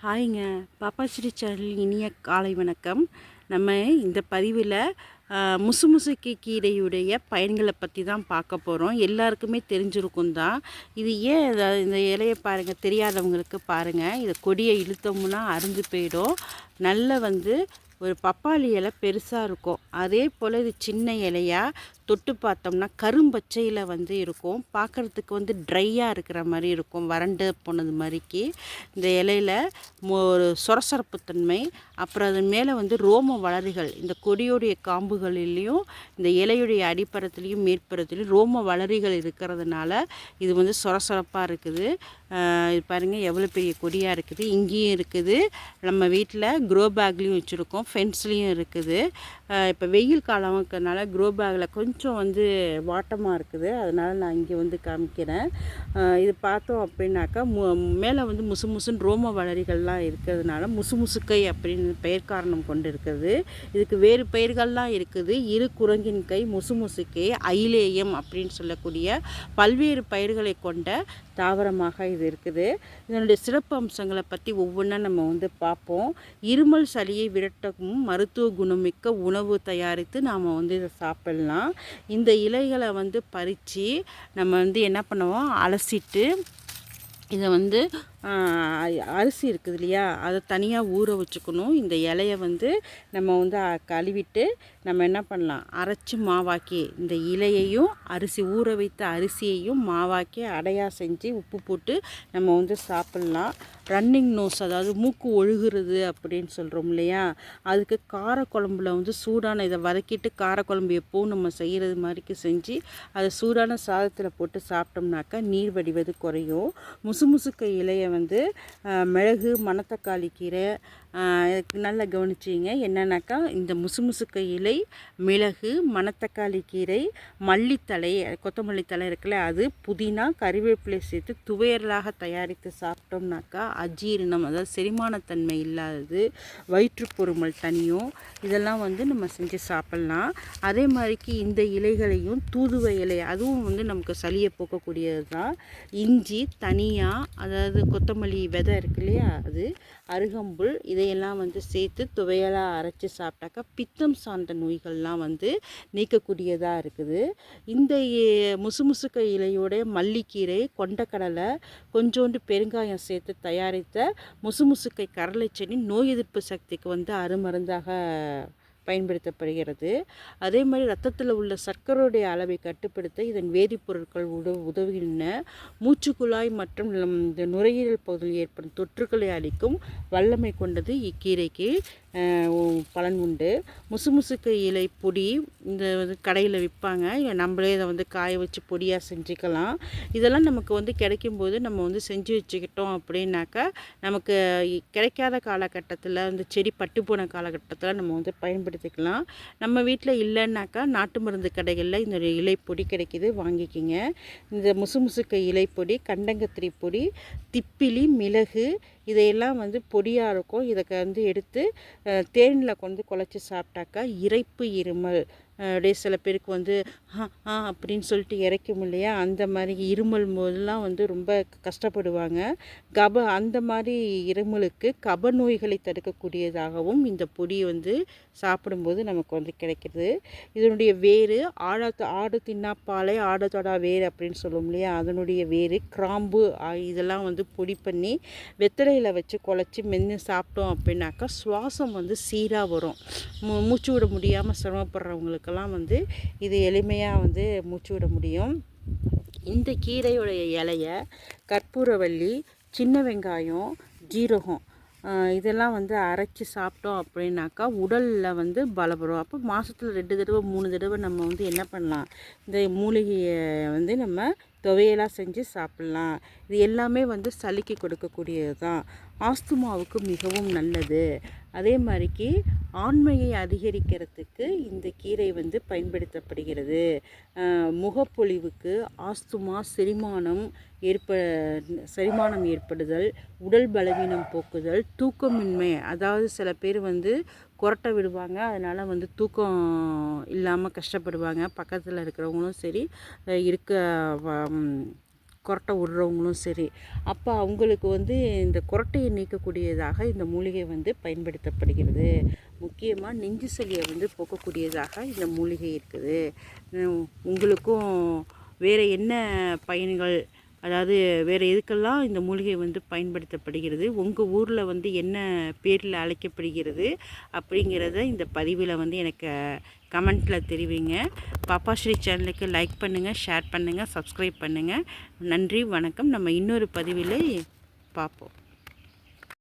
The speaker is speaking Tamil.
ஹாய்ங்க. பாப்பா ஸ்ரீ சேனல் இனிய காலை வணக்கம். நம்ம இந்த பதிவில் முசு முசுக்கி கீரையுடைய பயன்களை பற்றி தான் பார்க்க போகிறோம் எல்லாருக்குமே தெரிஞ்சிருக்கும் தான். இது ஏன் இந்த இலையை பாருங்கள் தெரியாதவங்களுக்கு பாருங்கள் இதை கொடியை இழுத்தோம்னா அருந்து போயிடும். நல்ல வந்து ஒரு பப்பாளி இலை பெருசாக இருக்கும். அதே போல் இது சின்ன இலையா? தொட்டு பார்த்தோம்னா கரும்பச்சையில் வந்து இருக்கும். பார்க்குறதுக்கு வந்து ட்ரையாக இருக்கிற மாதிரி இருக்கும். வறண்டு போனது மாதிரிக்கு. இந்த இலையில ஒரு சொரசரப்பு தன்மை. அப்புறம் அது மேலே வந்து ரோம வளரிகள். இந்த கொடியுடைய காம்புகளிலையும் இந்த இலையுடைய அடிப்பறத்துலேயும் மேற்புறத்துலேயும் ரோம வளரிகள் இருக்கிறதுனால இது வந்து சொரசொரப்பாக இருக்குது. இது பாருங்கள் எவ்வளோ பெரிய கொடியாக இருக்குது. இங்கேயும் இருக்குது. நம்ம வீட்டில் க்ரோ பேக்லேயும் வச்சுருக்கோம் ஃபென்ஸ்லேயும் இருக்குது. இப்போ வெயில் காலம் இருக்கிறதுனால க்ரோ பேக்கில் கொஞ்சம் வந்து வாட்டமாக இருக்குது. அதனால் நான் இங்கே வந்து காமிக்கிறேன். இது பார்த்தோம் அப்படின்னாக்கா மு மேலே வந்து முசு முசுன்னு ரோம வளரிகள்லாம் இருக்கிறதுனால முசு முசுக்கை அப்படின்னு பெயர் காரணம் கொண்டு இருக்குது இதுக்கு வேறு பெயர்கள்லாம் இருக்குது. இரு குரங்கின் கை முசு முசுக்கை ஐலேயம் அப்படின்னு சொல்லக்கூடிய பல்வேறு பயிர்களை கொண்ட தாவரமாக இது இருக்குது. இதனுடைய சிறப்பு அம்சங்களை பற்றி ஒவ்வொன்றா நம்ம வந்து பார்ப்போம். இருமல் சளியை விரட்டவும் மருத்துவ குணமிக்க உணவு தயாரித்து நாம் வந்து இதை சாப்பிடலாம். இந்த இலைகளை வந்து பறித்து நம்ம வந்து என்ன பண்ணுவோம்? அலசிட்டு இதை வந்து அரிசி இருக்குது இல்லையா? அதை தனியாக ஊற வச்சுக்கணும். இந்த இலைய வந்து நம்ம வந்து கழுவிட்டு நம்ம என்ன பண்ணலாம்? அரைச்சி மாவாக்கி இந்த இலையையும் அரிசி ஊற வைத்த அரிசியையும் மாவாக்கி அடையாக செஞ்சு உப்பு போட்டு நம்ம வந்து சாப்பிட்லாம். ரன்னிங் நோஸ் அதாவது மூக்கு ஒழுகுறது அப்படின்னு சொல்கிறோம் இல்லையா? அதுக்கு காரக்குழம்புல வந்து சூடான இதை வதக்கிட்டு காரக்குழம்பு எப்போவும் நம்ம செய்கிறது மாதிரிக்கு செஞ்சு அதை சூடான சாதத்தில் போட்டு சாப்பிட்டோம்னாக்கா நீர் வடிவது குறையும். முசுமுசுக்க இலையை வந்து மிளகு மணத்தக்காளி கீரை நல்லா கவனிச்சிங்க. என்னென்னாக்கா இந்த முசு முசுக்க இலை மிளகு மணத்தக்காளி கீரை மல்லித்தலை கொத்தமல்லி தழை இருக்குல்ல அது புதினா கறிவேப்பிலை சேர்த்து துவையலாக தயாரித்து சாப்பிட்டோம்னாக்கா அஜீரணம் அதாவது செரிமானத்தன்மை இல்லாதது வயிற்றுப்பொருமல் தனியும் இதெல்லாம் வந்து நம்ம செஞ்சு சாப்பிட்லாம். அதே மாதிரிக்கு இந்த இலைகளையும் தூதுவை இலை அதுவும் வந்து நமக்கு சளியை போக்கக்கூடியது தான். இஞ்சி தனியாக அதாவது கொத்தமல்லி விதை இருக்கு இல்லையா அது அருகம்புல் இதை இதையெல்லாம் வந்து சேர்த்து துவையலாக அரைச்சி சாப்பிட்டாக்கா பித்தம் சார்ந்த நோய்கள்லாம் வந்து நீக்கக்கூடியதாக இருக்குது. இந்த முசுமுசுக்க இலையோட மல்லிக்கீரை கொண்டக்கடலை கொஞ்சோண்டு பெருங்காயம் சேர்த்து தயாரித்த முசுமுசுக்கை கடலை செடி நோய் எதிர்ப்பு சக்திக்கு வந்து அருமருந்தாக பயன்படுத்தப்படுகிறது. அதே மாதிரி ரத்தத்தில் உள்ள சர்க்கரையுடைய அளவை கட்டுப்படுத்த இதன் வேதிப்பொருட்கள் உத உதவுகின்றன. மூச்சுக்குழாய் மற்றும் நம் இந்த நுரையீரல் பகுதியில் ஏற்படும் தொற்றுக்களை அளிக்கும் வல்லமை கொண்டது இக்கீரைக்கு பலன் உண்டு. முசுமுசுக்க இலை பொடி இந்த கடையில் விற்பாங்க. நம்மளே இதை வந்து காய வச்சு பொடியாக செஞ்சுக்கலாம். இதெல்லாம் நமக்கு வந்து கிடைக்கும்போது நம்ம வந்து செஞ்சு வச்சுக்கிட்டோம் அப்படின்னாக்கா நமக்கு இ- கிடைக்காத காலகட்டத்தில் இந்த செடி பட்டு போன காலகட்டத்தில் நம்ம வந்து பயன்படுத்திக்கலாம் நம்ம வீட்டில் இல்லைன்னாக்கா நாட்டு மருந்து கடைகளில் இந்த இலைப்பொடி கிடைக்கிது வாங்கிக்கிங்க. இந்த முசுமுசுக்க இலைப்பொடி கண்டங்கத்திரி பொடி திப்பிலி மிளகு இதையெல்லாம் வந்து பொடியாக இருக்கும். இதை வந்து எடுத்து தேனில் கொண்டு குழச்சி சாப்பிட்டாக்கா இரைப்பு இருமல் அப்படியே சில பேருக்கு வந்து ஆ ஆ அப்படின்னு சொல்லிட்டு இறைக்கும் இல்லையா? அந்த மாதிரி இருமல் போதெல்லாம் வந்து ரொம்ப கஷ்டப்படுவாங்க. கப அந்த மாதிரி இருமலுக்கு கப நோய்களை தடுக்கக்கூடியதாகவும் இந்த பொடி வந்து சாப்பிடும்போது நமக்கு வந்து கிடைக்கிறது. இதனுடைய வேறு ஆழத்து ஆடு தின்னாப்பாலை ஆடத்தோடா வேர் அப்படின்னு சொல்லுவோம் இல்லையா? அதனுடைய வேறு கிராம்பு இதெல்லாம் வந்து பொடி பண்ணி வெத்தலையில் வச்சு குழச்சி மென்று சாப்பிட்டோம் அப்படின்னாக்கா சுவாசம் வந்து சீராக வரும். மூ மூச்சு விட முடியாமல் சிரமப்படுறவங்களுக்கு சிரமப்படுறவங்களுக்கெல்லாம் வந்து இது எளிமையாக வந்து மூச்சு விட முடியும். இந்த கீரையுடைய இலைய கற்பூரவள்ளி சின்ன வெங்காயம் ஜீரகம் இதெல்லாம் வந்து அரைச்சி சாப்பிட்டோம் அப்படின்னாக்கா உடலில் வந்து பலப்படும் அப்போ மாதத்தில் ரெண்டு தடவை மூணு தடவை நம்ம வந்து என்ன பண்ணலாம்? இந்த மூலிகையை வந்து நம்ம துவையலாக செஞ்சு சாப்பிட்லாம். இது எல்லாமே வந்து சளிக்கு கொடுக்கக்கூடியது தான். ஆஸ்துமாவுக்கு மிகவும் நல்லது. அதே மாதிரிக்கு ஆண்மையை அதிகரிக்கிறதுக்கு இந்த கீரை வந்து பயன்படுத்தப்படுகிறது. முகப்பொழிவுக்கு முகப்பொலிவுக்கு ஆஸ்துமா செரிமானம் ஏற்ப செரிமானம் ஏற்படுதல் உடல் பலவீனம் போக்குதல் தூக்கமின்மை அதாவது சில பேர் வந்து கொரட்டை விடுவாங்க. அதனால் வந்து தூக்கம் இல்லாமல் கஷ்டப்படுவாங்க. பக்கத்தில் இருக்கிறவங்களும் சரி இருக்க வ- கொரட்டை விடுறவங்களும் சரி. அப்போ அவங்களுக்கு வந்து இந்த கொரட்டையை நீக்கக்கூடியதாக இந்த மூலிகை வந்து பயன்படுத்தப்படுகிறது. முக்கியமாக நெஞ்சு சளியை வந்து போக்கக்கூடியதாக இந்த மூலிகை இருக்குது. உங்களுக்கும் வேறு என்ன பயன்கள் அதாவது வேறு எதுக்கெல்லாம் இந்த மூலிகை வந்து பயன்படுத்தப்படுகிறது உங்கள் ஊரில் வந்து என்ன பேரில் அழைக்கப்படுகிறது அப்படிங்கிறத இந்த பதிவில் வந்து எனக்கு கமெண்ட்டில் தெரிவிங்க. பாப்பா ஸ்ரீ சேனலுக்கு லைக் பண்ணுங்கள் ஷேர் பண்ணுங்கள் சப்ஸ்கிரைப் பண்ணுங்கள் நன்றி வணக்கம். நம்ம இன்னொரு பதிவில் பார்ப்போம்